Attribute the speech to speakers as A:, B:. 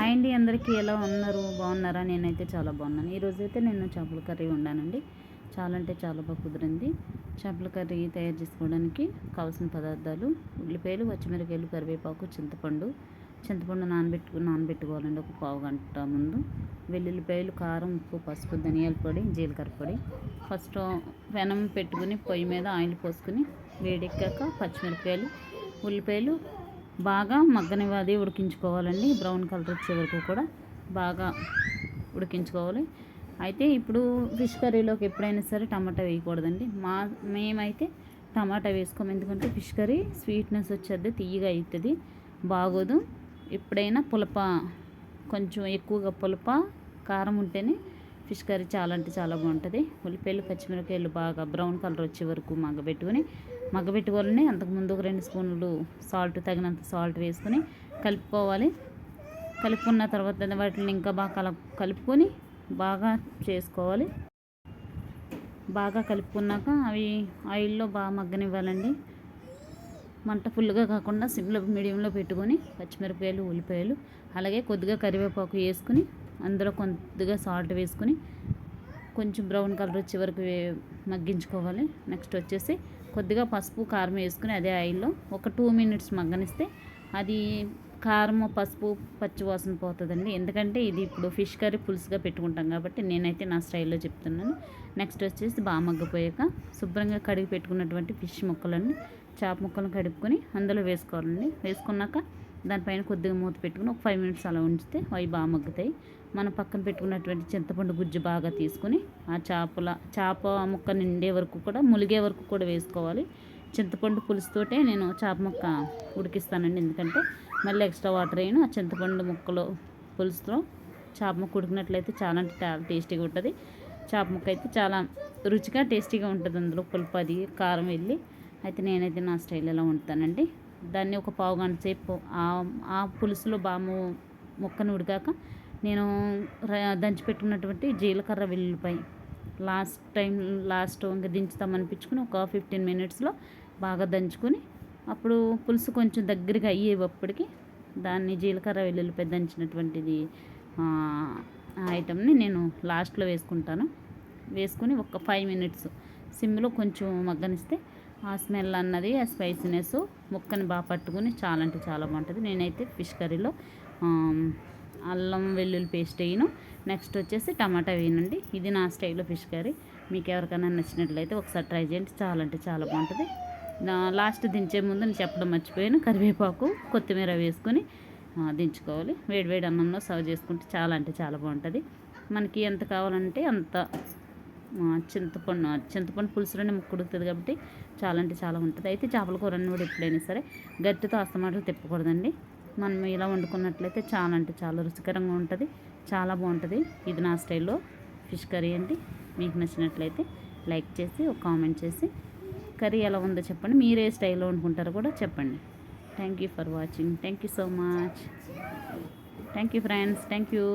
A: Hi అండి అందరికీ ఎలా ఉన్నారు? బాగున్నారా? నేనైతే చాలా బాగున్నాను. ఈరోజు అయితే నేను చేపల కర్రీ వండానండి. చాలా అంటే చాలా బాగా కుదిరింది. చేపల కర్రీ తయారు చేసుకోవడానికి కావాల్సిన పదార్థాలు ఉల్లిపాయలు పచ్చిమిరకాయలు కరివేపాకు చింతపండు. చింతపండు నానబెట్టు నానబెట్టుకోవాలండి ఒక పావు గంట ముందు. వెల్లుల్లిపాయలు కారం ఉప్పు పసుపు ధనియాల పొడి జీలకర్ర పొడి. ఫస్ట్ పెనం పెట్టుకుని పొయ్యి మీద ఆయిల్ పోసుకుని వేడెక్కాక పచ్చిమిరపకాయలు ఉల్లిపాయలు బాగా మగ్గనివ్వాలి ఉడికించుకోవాలండి. బ్రౌన్ కలర్ వచ్చే వరకు కూడా బాగా ఉడికించుకోవాలి. అయితే ఇప్పుడు ఫిష్ కర్రీలోకి ఎప్పుడైనా సరే టమాటా వేయకూడదండి. మా మేమైతే టమాటా వేసుకోము. ఎందుకంటే ఫిష్ కర్రీ స్వీట్నెస్ వచ్చేది తీయగా అవుతుంది బాగోదు. ఎప్పుడైనా పులప కొంచెం ఎక్కువగా పులప కారం ఉంటేనే ఫిష్ కర్రీ చాలా అంటే చాలా బాగుంటుంది. ఉల్లిపాయలు పచ్చిమిరపకాయలు బాగా బ్రౌన్ కలర్ వచ్చే వరకు మగ్గబెట్టుకొని మగ్గబెట్టుకోవాలని అంతకుముందు ఒక రెండు స్పూన్లు సాల్ట్ తగినంత సాల్ట్ వేసుకొని కలుపుకోవాలి. కలుపుకున్న తర్వాత వాటిని ఇంకా బాగా కల కలుపుకొని బాగా చేసుకోవాలి. బాగా కలుపుకున్నాక అవి ఆయిల్లో బాగా మగ్గనివ్వాలండి. మంట ఫుల్గా కాకుండా సిమ్లో మీడియంలో పెట్టుకొని పచ్చిమిరపకాయలు ఉల్లిపాయలు అలాగే కొద్దిగా కరివేపాకు వేసుకుని అందులో కొద్దిగా సాల్ట్ వేసుకుని కొంచెం బ్రౌన్ కలర్ వచ్చే వరకు మగ్గించుకోవాలి. నెక్స్ట్ వచ్చేసి కొద్దిగా పసుపు కారం వేసుకుని అదే ఆయిల్లో ఒక టూ మినిట్స్ మగ్గనిస్తే అది కారము పసుపు పచ్చి వాసన పోతుందండి. ఎందుకంటే ఇది ఇప్పుడు ఫిష్ కర్రీ పులుసుగా పెట్టుకుంటాం కాబట్టి నేనైతే నా స్టైల్లో చెప్తున్నాను. నెక్స్ట్ వచ్చేసి బాగా మగ్గిపోయాక శుభ్రంగా కడిగి పెట్టుకున్నటువంటి ఫిష్ ముక్కలన్నీ చేప ముక్కలను కడుక్కొని అందులో వేసుకోవాలండి. వేసుకున్నాక దానిపైన కొద్దిగా మూత పెట్టుకుని ఒక ఫైవ్ మినిట్స్ అలా ఉంచితే అవి బాగా మగ్గుతాయి. మనం పక్కన పెట్టుకున్నటువంటి చింతపండు గుజ్జు బాగా తీసుకుని ఆ చేపల చేప ముక్క నిండే వరకు కూడా ములిగే వరకు కూడా వేసుకోవాలి. చింతపండు పులుసుతోటే నేను చేప ముక్క ఉడికిస్తానండి. ఎందుకంటే మళ్ళీ ఎక్స్ట్రా వాటర్ అయిన ఆ చింతపండు ముక్కలో పులుసుతో చేప ముక్క ఉడికినట్లయితే చాలా అంటే చాలా టేస్టీగా ఉంటుంది. చేప ముక్క అయితే చాలా రుచిగా టేస్టీగా ఉంటుంది. అందులో పులుపు అది కారం వెళ్ళి అయితే నేనైతే నా స్టైల్ ఎలా వండుతానండి. దాన్ని ఒక పావు గంట సేపు ఆ- పులుసులో బాము ముక్కను ఉడికాక నేను దంచి పెట్టుకున్నటువంటి జీలకర్ర వెల్లుల్లిపాయ లాస్ట్ టైం లాస్ట్ ఇంకా దించుతామనిపించుకుని ఒక ఫిఫ్టీన్ మినిట్స్లో బాగా దంచుకొని అప్పుడు పులుసు కొంచెం దగ్గరగా అయ్యేటప్పటికి దాన్ని జీలకర్ర వెల్లుల్లిపాయ దంచినటువంటిది ఐటమ్ని నేను లాస్ట్లో వేసుకుంటాను. వేసుకుని ఒక ఫైవ్ మినిట్స్ సిమ్లో కొంచెం మగ్గనిస్తే ఆ స్మెల్ అన్నది ఆ స్పైసీనెస్ ముక్కని బాగా పట్టుకుని చాలా అంటే చాలా బాగుంటుంది. నేనైతే ఫిష్ కర్రీలో అల్లం వెల్లుల్లి పేస్ట్ వేయను. నెక్స్ట్ వచ్చేసి టమాటా వేయనండి. ఇది నా స్టైల్లో ఫిష్ కర్రీ. మీకు ఎవరికైనా నచ్చినట్లయితే ఒకసారి ట్రై చేయండి. చాలా అంటే చాలా బాగుంటుంది. లాస్ట్ దించే ముందు నేను చెప్పడం మర్చిపోయాను. కరివేపాకు కొత్తిమీర వేసుకొని దించుకోవాలి. వేడివేడి అన్నంలో సర్వ్ చేసుకుంటే చాలా అంటే చాలా బాగుంటుంది. మనకి ఎంత కావాలంటే అంత చింతపండు చింతపండు పులుసులోనే ముక్క ఉడుకుతుంది కాబట్టి చాలా అంటే చాలా ఉంటుంది. అయితే చేపల కూర అన్నీ కూడా ఎప్పుడైనా సరే గట్టితో అస్తమాటలు తిప్పకూడదండి. మనం ఇలా వండుకున్నట్లయితే చాలా అంటే చాలా రుచికరంగా ఉంటుంది చాలా బాగుంటుంది. ఇది నా స్టైల్లో ఫిష్ కర్రీ అండి. మీకు నచ్చినట్లయితే లైక్ చేసి ఒక కామెంట్ చేసి కర్రీ ఎలా ఉందో చెప్పండి. మీరు ఏ స్టైల్లో వండుకుంటారో కూడా చెప్పండి. Thank you for watching thank you so much thank you friends thank you